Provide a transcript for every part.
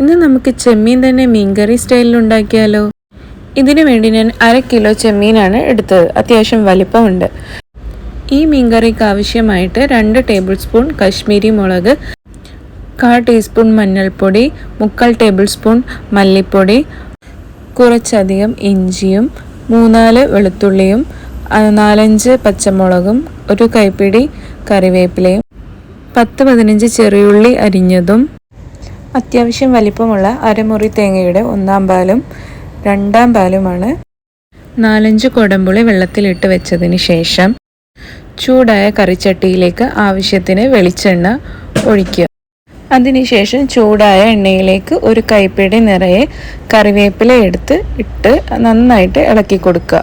ഇന്ന് നമുക്ക് ചെമ്മീൻ തന്നെ മീൻകറി സ്റ്റൈലിൽ ഉണ്ടാക്കിയാലോ? ഇതിനു വേണ്ടി ഞാൻ അര കിലോ ചെമ്മീനാണ് എടുത്തത്. അത്യാവശ്യം വലിപ്പമുണ്ട്. ഈ മീൻകറിക്ക് ആവശ്യമായിട്ട് രണ്ട് ടേബിൾ സ്പൂൺ കശ്മീരി മുളക് കാ ടീസ്പൂൺ മഞ്ഞൾപ്പൊടി മുക്കാൽ ടേബിൾ സ്പൂൺ മല്ലിപ്പൊടി കുറച്ചധികം ഇഞ്ചിയും മൂന്നാൽ വെളുത്തുള്ളിയും നാലഞ്ച് പച്ചമുളകും ഒരു കൈപ്പിടി കറിവേപ്പിലയും പത്ത് പതിനഞ്ച് ചെറിയുള്ളി അരിഞ്ഞതും അത്യാവശ്യം വലിപ്പമുള്ള അരമുറി തേങ്ങയുടെ ഒന്നാം പാലും രണ്ടാം പാലുമാണ്. നാലഞ്ച് കൊടമ്പുളി വെള്ളത്തിലിട്ട് വെച്ചതിന് ശേഷം ചൂടായ കറിച്ചട്ടിയിലേക്ക് ആവശ്യത്തിന് വെളിച്ചെണ്ണ ഒഴിക്കുക. അതിനുശേഷം ചൂടായ എണ്ണയിലേക്ക് ഒരു കൈപ്പിടി നിറയെ കറിവേപ്പില എടുത്ത് ഇട്ട് നന്നായിട്ട് ഇളക്കി കൊടുക്കുക.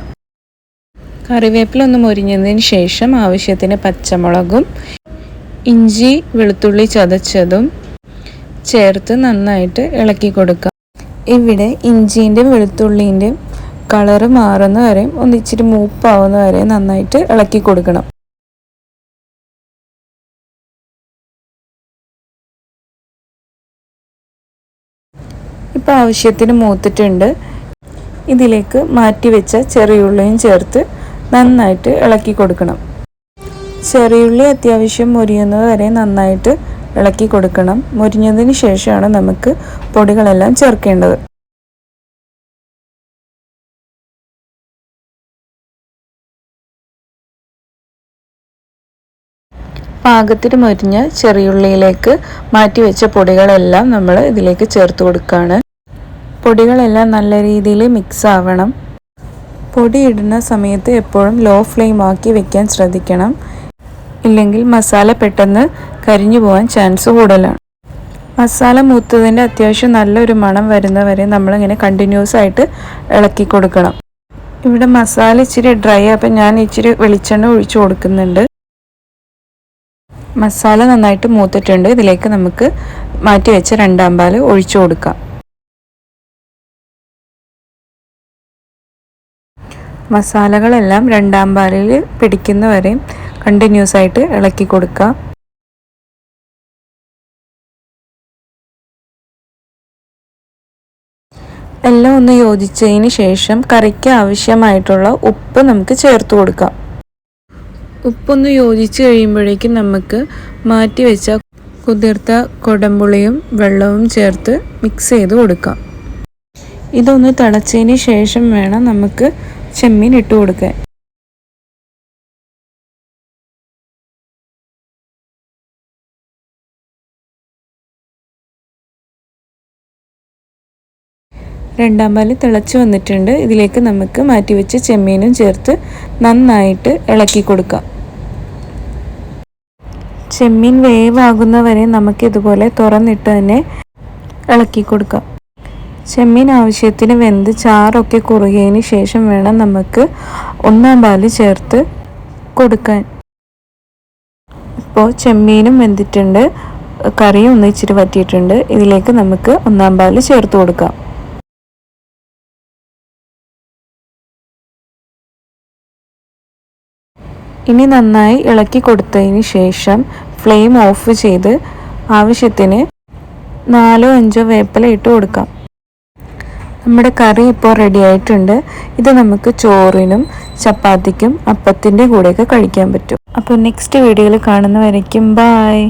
കറിവേപ്പില ഒന്ന് മുരിഞ്ഞതിന് ശേഷം ആവശ്യത്തിന് പച്ചമുളകും ഇഞ്ചി വെളുത്തുള്ളി ചതച്ചതും ചേർത്ത് നന്നായിട്ട് ഇളക്കി കൊടുക്കുക ഇവിടെ ഇഞ്ചിന്റെയും വെളുത്തുള്ളിന്റെയും കളറ് മാറുന്ന വരെയും ഒന്ന് ഇച്ചിരി മൂപ്പാവുന്ന വരെയും നന്നായിട്ട് ഇളക്കി കൊടുക്കണം. ഇപ്പോൾ ആവശ്യത്തിന് മൂത്തിട്ടുണ്ട്. ഇതിലേക്ക് മാറ്റി വെച്ച ചെറിയുള്ളിയും ചേർത്ത് നന്നായിട്ട് ഇളക്കി കൊടുക്കണം. ചെറിയുള്ളി അത്യാവശ്യം മുരിയുന്നത് വരെ നന്നായിട്ട് ഇളക്കി കൊടുക്കണം. മുരിഞ്ഞതിന് ശേഷമാണ് നമുക്ക് പൊടികളെല്ലാം ചേർക്കേണ്ടത്. പാകത്തിന് മുരിഞ്ഞ ചെറിയുള്ളിയിലേക്ക് മാറ്റി വെച്ച പൊടികളെല്ലാം നമ്മൾ ഇതിലേക്ക് ചേർത്ത് കൊടുക്കുകയാണ് പൊടികളെല്ലാം നല്ല രീതിയിൽ മിക്സ് ആവണം. പൊടി ഇടുന്ന സമയത്ത് എപ്പോഴും ലോ ഫ്ലെയിം ആക്കി വെക്കാൻ ശ്രദ്ധിക്കണം. ഇല്ലെങ്കിൽ മസാല പെട്ടെന്ന് കരിഞ്ഞു പോകാൻ ചാൻസ് കൂടുതലാണ്. മസാല മൂത്തതിന്റെ അത്യാവശ്യം നല്ലൊരു മണം വരുന്നവരെ നമ്മളിങ്ങനെ കണ്ടിന്യൂസ് ആയിട്ട് ഇളക്കി കൊടുക്കണം. ഇവിടെ മസാല ഇച്ചിരി ഡ്രൈ അപ്പം ഞാൻ ഇച്ചിരി വെളിച്ചെണ്ണ ഒഴിച്ചു കൊടുക്കുന്നുണ്ട്. മസാല നന്നായിട്ട് മൂത്തിട്ടുണ്ട്. ഇതിലേക്ക് നമുക്ക് മാറ്റി വെച്ച രണ്ടാം പാൽ ഒഴിച്ചു കൊടുക്കാം. മസാലകളെല്ലാം രണ്ടാം പാലിൽ പിടിക്കുന്നവരെയും കണ്ടിന്യൂസ് ആയിട്ട് ഇളക്കി കൊടുക്കുക എല്ലാം ഒന്ന് യോജിച്ചതിന് ശേഷം കറിക്ക് ആവശ്യമായിട്ടുള്ള ഉപ്പ് നമുക്ക് ചേർത്ത് കൊടുക്കാം. ഉപ്പൊന്ന് യോജിച്ച് കഴിയുമ്പോഴേക്കും നമുക്ക് മാറ്റി വെച്ച കുതിർത്ത കൊടമ്പുളിയും വെള്ളവും ചേർത്ത് മിക്സ് ചെയ്ത് കൊടുക്കാം. ഇതൊന്ന് തിളച്ചതിന് ശേഷം വേണം നമുക്ക് ചെമ്മീൻ ഇട്ട് കൊടുക്കാൻ. രണ്ടാം പാൽ തിളച്ച് വന്നിട്ടുണ്ട്. ഇതിലേക്ക് നമുക്ക് മാറ്റി വെച്ച ചെമ്മീനും ചേർത്ത് നന്നായിട്ട് ഇളക്കി കൊടുക്കാം. ചെമ്മീൻ വേവാകുന്നവരെ നമുക്ക് ഇതുപോലെ തുറന്നിട്ട് തന്നെ ഇളക്കി കൊടുക്കാം. ചെമ്മീൻ ആവശ്യത്തിന് വെന്ത് ചാറൊക്കെ കുറുകിയതിന് ശേഷം വേണം നമുക്ക് ഒന്നാം പാൽ ചേർത്ത് കൊടുക്കാൻ. ഇപ്പോൾ ചെമ്മീനും വെന്തിട്ടുണ്ട്. കറിയും ഒന്ന് ഇച്ചിരി വറ്റിയിട്ടുണ്ട്. ഇതിലേക്ക് നമുക്ക് ഒന്നാം പാൽ ചേർത്ത് കൊടുക്കാം. ഇനി നന്നായി ഇളക്കി കൊടുത്തതിന് ശേഷം ഫ്ലെയിം ഓഫ് ചെയ്ത് ആവശ്യത്തിന് നാലോ അഞ്ചോ വേപ്പില ഇട്ട് കൊടുക്കാം. നമ്മുടെ കറി ഇപ്പോൾ റെഡി ആയിട്ടുണ്ട്. ഇത് നമുക്ക് ചോറിനും ചപ്പാത്തിക്കും അപ്പത്തിന്റെ കൂടെയൊക്കെ കഴിക്കാൻ പറ്റും. അപ്പോൾ നെക്സ്റ്റ് വീഡിയോയിൽ കാണുന്നവരേക്കും ബായ്